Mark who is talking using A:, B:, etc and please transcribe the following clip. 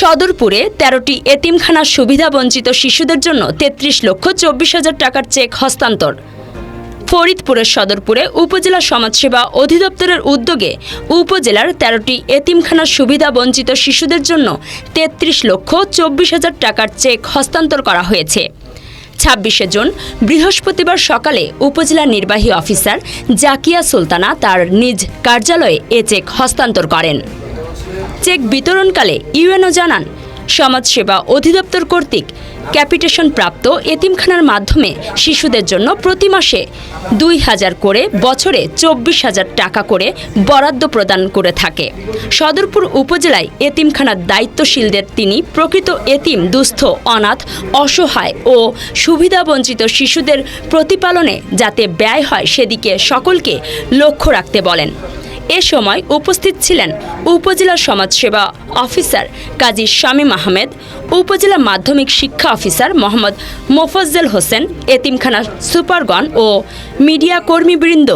A: সদরপুরে তেরোটি এতিমখানা সুবিধাবঞ্চিত শিশুদের জন্য তেত্রিশ লক্ষ চব্বিশ হাজার টাকার চেক হস্তান্তর। ফরিদপুরের সদরপুরে উপজেলা সমাজসেবা অধিদপ্তরের উদ্যোগে উপজেলার তেরোটি এতিমখানা সুবিধা বঞ্চিত শিশুদের জন্য তেত্রিশ লক্ষ চব্বিশ হাজার টাকার চেক হস্তান্তর করা হয়েছে। ছাব্বিশে জুন, বৃহস্পতিবার সকালে উপজেলা নির্বাহী অফিসার জাকিয়া সুলতানা তার নিজ কার্যালয়ে এ চেক হস্তান্তর করেন। চেক বিতরণকালে ইউএনও জানান, সমাজসেবা অধিদপ্তর কর্তৃক ক্যাপিটেশন প্রাপ্ত এতিমখানার মাধ্যমে শিশুদের জন্য প্রতি মাসে দুই হাজার করে বছরে চব্বিশ হাজার টাকা করে বরাদ্দ প্রদান করে থাকে। সদরপুর উপজেলায় এতিমখানার দায়িত্বশীলদের তিনি প্রকৃত এতিম, দুস্থ, অনাথ, অসহায় ও সুবিধাবঞ্চিত শিশুদের প্রতিপালনে যাতে ব্যয় হয় সেদিকে সকলকে লক্ষ্য রাখতে বলেন। এ সময় উপস্থিত ছিলেন উপজেলা সমাজসেবা অফিসার কাজী শামীম আহমেদ, উপজেলা মাধ্যমিক শিক্ষা অফিসার মোহাম্মদ মোফাজ্জল হোসেন এতিমখানা সুপারগণ ও মিডিয়া কর্মীবৃন্দ।